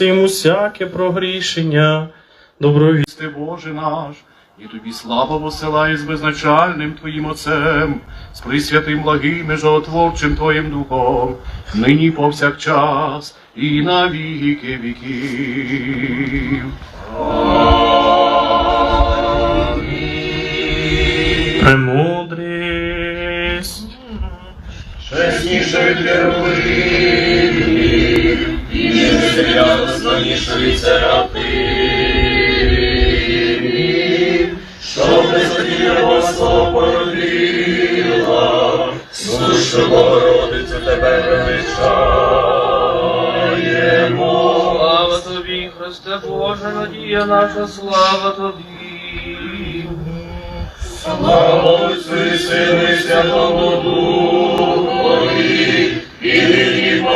проститься йому всяке прогрішення. Добровісти Боже наш, і тобі слава посилає з безначальним Твоїм Отцем, з присвятим благим і животворчим Твоїм Духом, нині повсякчас і на віки віків. премудрість. Чесніше від героїв, достоніше від серафимів, що безодіяло слово породила, сушу Богородицю тебе величаємо. Слава тобі, Христе Боже, надія наша, слава тобі. Слава Отцю і Сину і Святому Духові,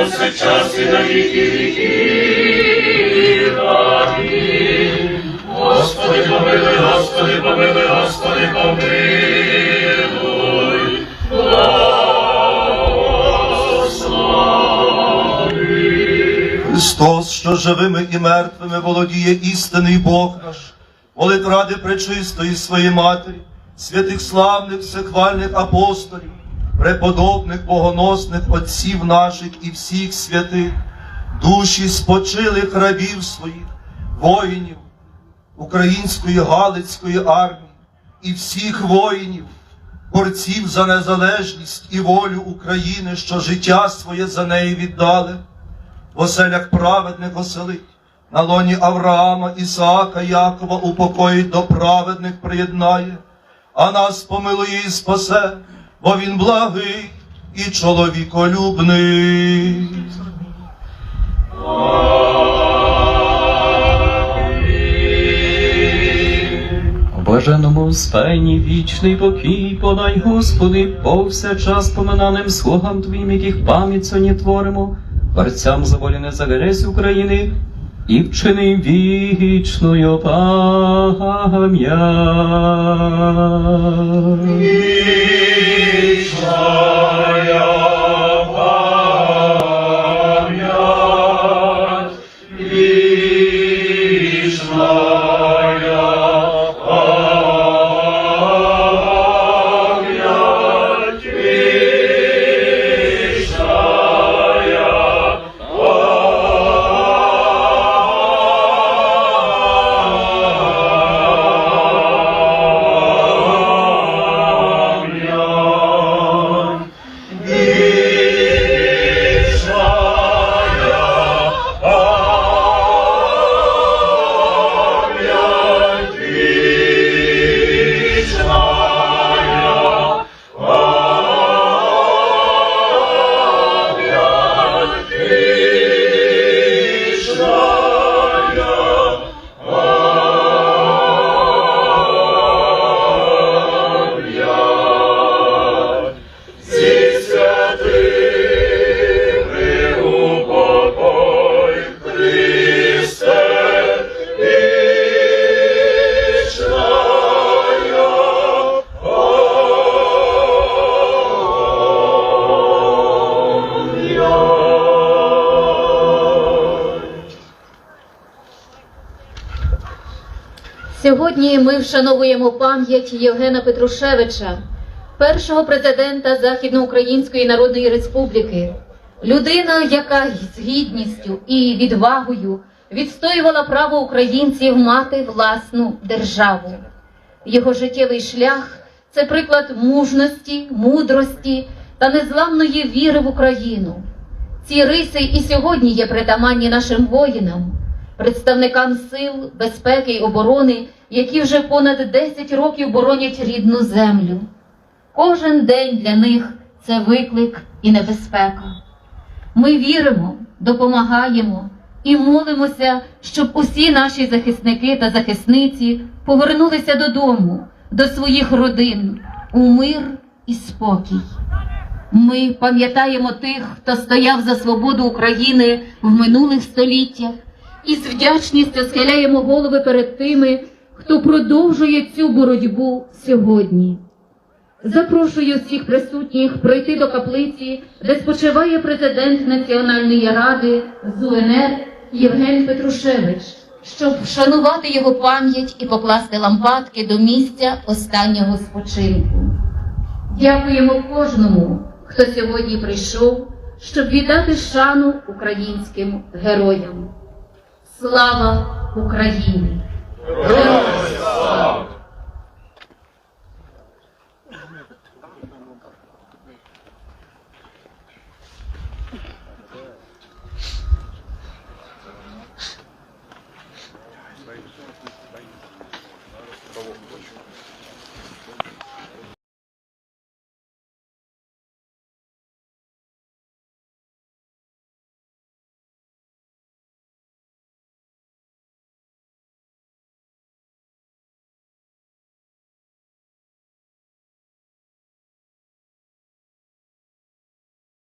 і повсякчас і на віки віків. Амінь. Господи, помилуй, Господи, помилуй, Господи, помилуй. Христос, що живими і мертвими володіє істинний Бог наш, молит ради пречистої своєї Матері, святих славних всехвальних апостолів, преподобних богоносних отців наших і всіх святих, душі спочилих рабів своїх, воїнів української Галицької армії і всіх воїнів, борців за незалежність і волю України, що життя своє за неї віддали в оселях праведних оселить, на лоні Авраама, Ісаака, Якова упокоїть до праведних приєднає, а нас помилує і спасе, бо він благий і чоловіколюбний. Блаженному спайні вічний покій, подай, Господи, повсякчас поминаним слугам Твоїм, яких пам'ять сьогодні творимо, борцям за волю незалежність України, і вчини вічною пам'ять. Зі Сьогодні ми вшановуємо пам'ять Євгена Петрушевича, першого президента Західноукраїнської Народної Республіки, людина, яка з гідністю і відвагою відстоювала право українців мати власну державу. Його життєвий шлях це приклад мужності, мудрості та незламної віри в Україну. Ці риси і сьогодні є притаманні нашим воїнам, представникам сил безпеки й оборони, які вже понад 10 років боронять рідну землю. Кожен день для них це виклик і небезпека. Ми віримо, допомагаємо і молимося, щоб усі наші захисники та захисниці повернулися додому, до своїх родин у мир і спокій. Ми пам'ятаємо тих, хто стояв за свободу України в минулих століттях, і з вдячністю схиляємо голови перед тими, хто продовжує цю боротьбу сьогодні. Запрошую всіх присутніх пройти до каплиці, де спочиває президент Національної ради з УНР Євген Петрушевич, щоб вшанувати його пам'ять і покласти лампадки до місця останнього спочинку. Дякуємо кожному, хто сьогодні прийшов, щоб віддати шану українським героям. Слава Україні!